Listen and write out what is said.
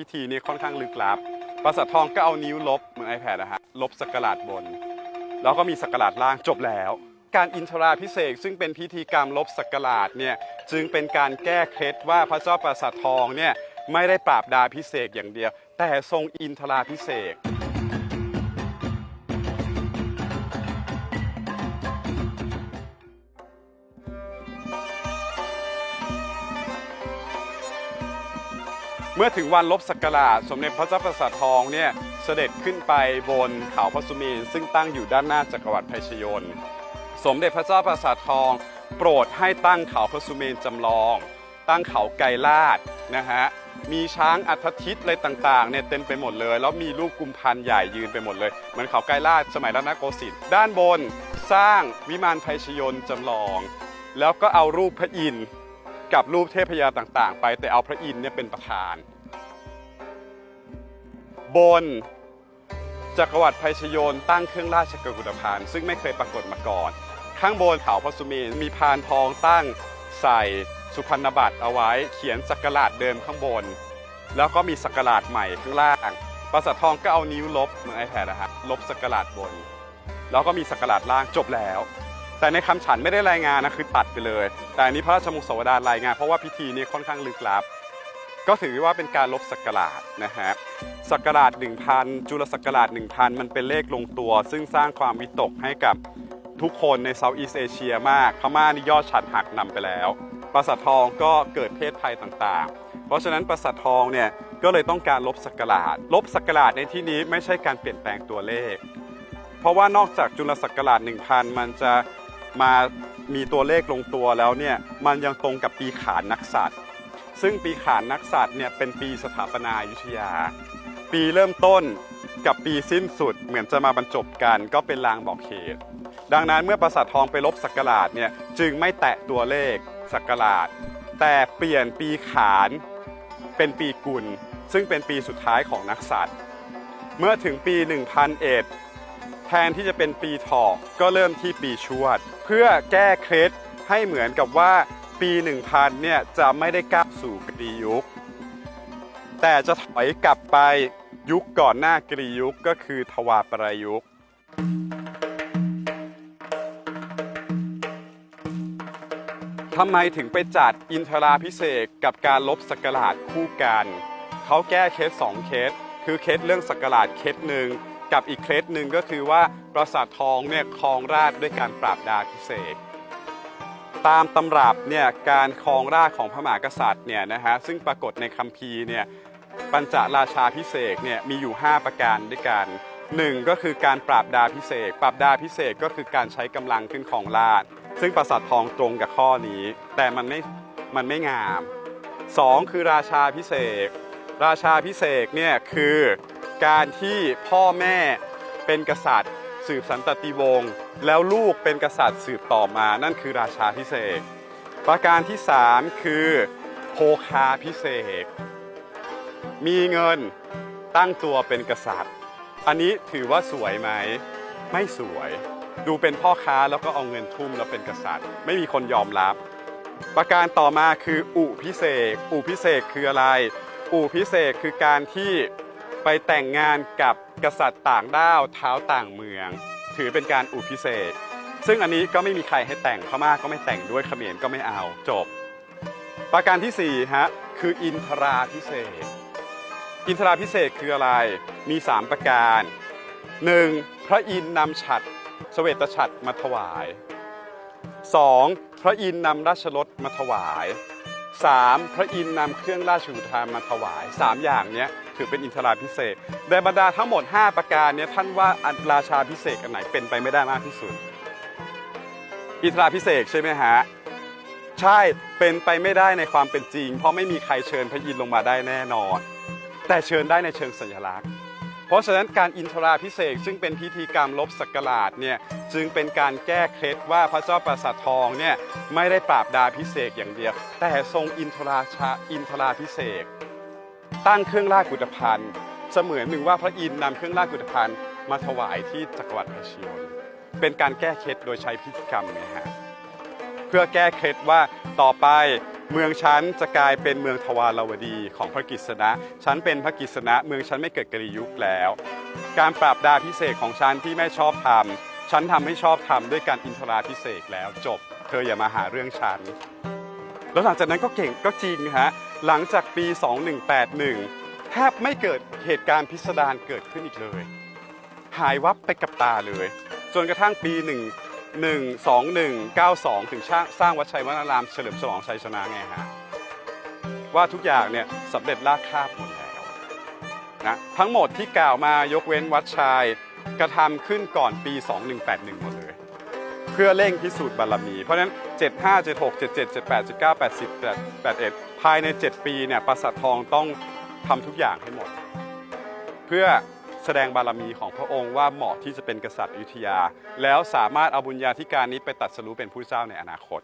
พิธีนี้ค่อนข้างลึกลับปราสาททองก็เอานิ้วลบเหมือน iPad นะฮะลบสักการาดบน แล้วก็มีสักการาดล่างจบแล้ว การอินทราพิเศษซึ่งเป็นพิธีกรรมลบสักการาดเนี่ยจึงเป็นการแก้เคล็ดว่าพระเจ้าปราสาททองเนี่ยไม่ได้ปราบดาพิเศษอย่างเดียว แต่ทรงอินทราพิเศษ เมื่อถึงวันลบสักการะสมเด็จพระเจ้าประสาททองเนี่ยเสด็จขึ้นไปบนเขาพระสุเมนซึ่งตั้งอยู่ด้านหน้าจักรวรรดิไพชยน สมเด็จพระเจ้าประสาททอง โปรดให้ตั้งเขาพระสุเมนจำลอง ตั้งเขาไกรลาดนะฮะมีช้างอัฐทิตอะไรต่างๆเนี่ยเต็มไปหมดเลย แล้วมีรูปกุมพันใหญ่ยืนไปหมดเลยเหมือนเขาไกรลาดสมัยรัตนโกสินทร์ด้านบน สร้างวิมานไพชยนจำลอง แล้วก็เอารูปพระอินทร์ กับรูปเทพยาต่างๆ ไปแต่เอาพระอินทร์เนี่ยเป็นประธาน บนจักรวรรดิไพชยนต์ตั้งเครื่องราชกุฏภัณฑ์ซึ่งไม่เคยปรากฏมาก่อน ข้างบนเขาพระสุเมนมีพานทองตั้งใส่สุพรรณบัตรเอาไว้เขียนสักการาดเดิมข้างบน แล้วก็มีสักการาดใหม่ข้างล่างปราสาททองก็เอานิ้วลบเหมือน iPad นะฮะลบสักการาดบน แล้วก็มีสักการาดล่างจบแล้ว แต่ในคำฉันไม่ได้รายงานนะคือตัดไปเลย แต่อันนี้พระราชมงคลสวดารรายงาน เพราะว่าพิธีนี้ค่อนข้างลึกลับ ก็ถือว่าเป็นการลบสักการาดนะฮะสักราช1,000 จุลศักราช1,000 มันเป็นเลขลงตัว ซึ่งสร้างความวิตกให้กับทุกคนในเซาท์อีสเอเชียมาก พม่านี่ยอดฉัดหักนำไปแล้ว ปราสาททองก็เกิดเพศภัยต่างๆ เพราะฉะนั้นปราสาททองเนี่ยก็เลยต้องการลบสักราช ลบสักราชในที่นี้ไม่ใช่การเปลี่ยนแปลงตัวเลข เพราะว่านอกจากจุลศักราช1,000 มันจะ มามีตัวเลขลงตัวแล้วเนี่ยมันยังตรงกับปีขานนักสัตว์ซึ่งปีขานนักสัตว์เนี่ยเป็นปีสถาปนายุทธยา ปีเริ่มต้นกับปีสิ้นสุดเหมือนจะมาบรรจบกันก็เป็นลางบอกเหตุ ดังนั้นเมื่อปราสาททองไปลบสักการาชเนี่ยจึงไม่แตะตัวเลขสักการาช แต่เปลี่ยนปีขานเป็นปีกุล ซึ่งเป็นปีสุดท้ายของนักสัตว์เมื่อถึงปี 1001 ทนที่จะเป็นปีถอกก็เริ่มที่ปีชวด เพื่อแก้เคล็ดให้เหมือนกับว่าปี 1000เนี่ยจะไม่ได้ก้าวสู่กรียุค แต่จะถอยกลับไปยุคก่อนหน้ากรียุคก็คือทวารประยุคทำไมถึงไปจัดอินทราพิเศษกับการลบสกการาชคู่กัน เขาแก้เคสสองเคสคือเคสเรื่องสกการาชเคสหนึ่ง กับอีกเคสหนึ่งก็คือว่าปราสาททองเนี่ยครองราชด้วยการปราบดาพิเศษตามตำรับเนี่ยการครองราชของพระมหากษัตริย์เนี่ยนะฮะซึ่งปรากฏในคัมภีร์เนี่ยปัญจราชาพิเศษเนี่ยมีอยู่ 5 ประการด้วยกันหนึ่งก็คือการปราบดาพิเศษ ปราบดาพิเศษกก็คือการใช้กำลังขึ้นของราชซึ่งปราสาททองตรงกับข้อนี้ แต่มันไม่มันไม่งามสองคือราชาพิเศษ ราชาพิเศษเนี่ยคือ การที่พ่อแม่เป็นกษัตริย์ สืบสันตติวงศ์แล้วลูกเป็นกษัตริย์สืบต่อมานั่นคือราชาพิเศษ ประการที่ 3 คือโภคาพิเศษ มีเงินตั้งตัวเป็นกษัตริย์ อันนี้ถือว่าสวยไหม ไม่สวย ดูเป็นพ่อค้าแล้วก็เอาเงินทุ่มแล้วเป็นกษัตริย์ ไม่มีคนยอมรับ ประการต่อมาคืออุพิเศษ อุพิเศษคืออะไร อุพิเศษคือการที่ ไปแต่งงานกับกษัตริย์ต่างด้าวเท้าต่างเมือง ถือเป็นการอุพิเศษ ซึ่งอันนี้ก็ไม่มีใครให้แต่งพม่าก็ไม่แต่งด้วยเขมรก็ไม่เอาจบ ประการที่สี่ฮะคืออินทราพิเศษ อินทราพิเศษคืออะไรมี 3 ประการ 1. พระอินนำฉัตรเสวตฉัตรมาถวาย 2. พระอินนำราชรถมาถวาย 3. พระอินนำเครื่องราชอุทานมาถวาย 3 อย่างเนี้ย ถือเป็นอินทราพิเศษในบรรดาทั้งหมด 5 ประการนี้ท่านว่าอันราชาพิเศษอันไหนเป็นไปไม่ได้มากที่สุด อินทราพิเศษใช่ไหมฮะใช่เป็นไปไม่ได้ในความเป็นจริง เพราะไม่มีใครเชิญพระอินทร์ลงมาได้แน่นอน แต่เชิญได้ในเชิงสัญลักษณ์เพราะฉะนั้นการอินทราพิเศษซึ่งเป็นพิธีกรรมลบสักการาชเนี่ยจึงเป็นการแก้เคล็ดว่าพระเจ้าปราสาททองเนี่ยไม่ได้ปราบดาพิเศษอย่างเดียว แต่ทรงอินทราชาอินทราพิเศษ ตั้งเครื่องราชกุฏภัณฑ์เสมือนหนึ่งว่าพระอินทร์นำเครื่องราชกุฏภัณฑ์มาถวายที่จักรวรรดิพชิยนเป็นการแก้เคล็ดโดยใช้พิธีกรรมนยฮะเพื่อแก้เคล็ดว่าต่อไปเมืองฉันจะกลายเป็นเมืองทวารวดีของพระกฤษณะฉันเป็นพระกฤษณะเมืองฉันไม่เกิดกรียุคแล้ว การปราบดาพิเศษของฉันที่ไม่ชอบทำฉันทำให้ชอบทำด้วยการอินทราพิเศษแล้วจบ เธออย่ามาหาเรื่องฉันแล้วหลังจากนั้นก็เก่งก็จริงฮะ หลังจากปี 2181 แทบไม่เกิดเหตุการณ์พิสดารเกิดขึ้นอีกเลย หายวับไปกับตาเลย จนกระทั่งปี 1 1 2 1 9 2 ถึงสร้างวัดชัยวนารามเฉลิมฉลองชัยชนะไงฮะ ว่าทุกอย่างเนี่ยสำเร็จราบคาบหมดแล้วนะทั้งหมดที่กล่าวมายกเว้นวัดชัยกระทำขึ้นก่อนปี 2181 หมดเลย เพื่อเร่งพิสูจน์บารมี เพราะฉะนั้น 75 76 77 78 79 80 81 ภายใน 7 ปีเนี่ยปราสาททองต้องทำทุกอย่างให้หมด เพื่อแสดงบารมีของพระองค์ว่าเหมาะที่จะเป็นกษัตริย์อยุธยา แล้วสามารถเอาบุญญาธิการนี้ไปตัดสรู้เป็นผู้เจ้าในอนาคต